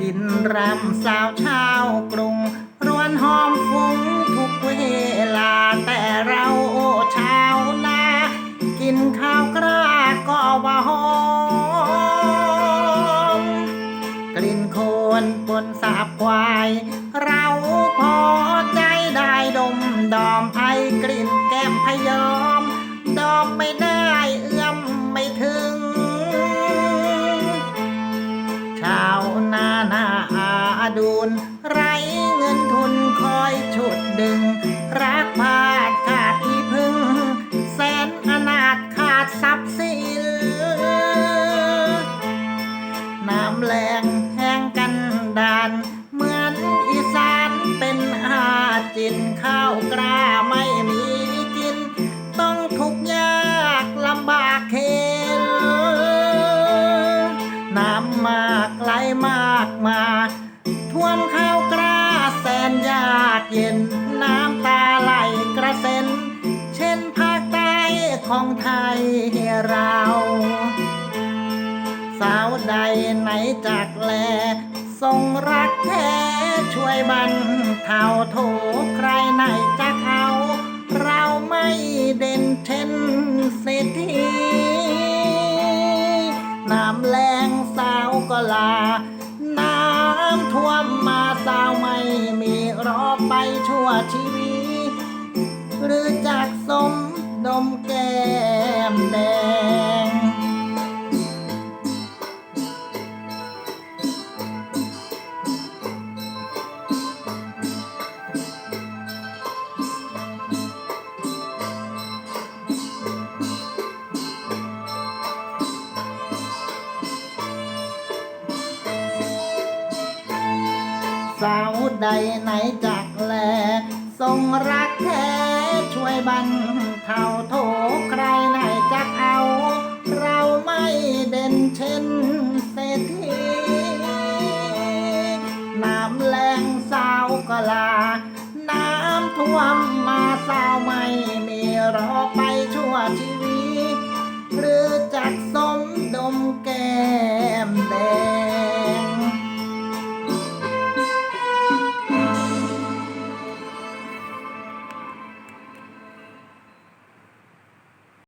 กินรำสาวชาวกรุงรวนหอมฟุ้งทุกเวลา แต่เราโอ้ชาวนา กินข้าวกล้าก็ว่าหอม กลิ่นโคนปนสาบควาย เราพอใจได้ดมดอมไอกลิ่นแก้มพยอม ดอมไม่ได้ ดูน ไรเงินทุนคอยฉุดดึง รักพาดขาดที่พึ่ง แสนอนาถขาดทรัพย์สินน้ำแรงแห้งกันดาน เหมือนอีสานเป็นอาจินข้าวกล้าไม่มีกิน ต้องทุกข์ยากลำบากเข็นน้ำมากไหลมากมา วมข้าวกล้าแสนยากเย็น น้ำตาไหลกระเซ็น เช่นภาคใต้ของไทยเรา สาวใดไหนจากแลทรงรักแท้ช่วยบรรเทาโถ ชั่วชีวิต หรือจากสมดม สาวใดไหนจากแลทรงรักแท้ช่วยบรรเทาโถใครไหนจักเอา เราไม่เด่นเช่นเศรษฐีน้ำแรงสาวกลา น้ำท่วมมาสาวไม่มีรอไปชั่วชีวิต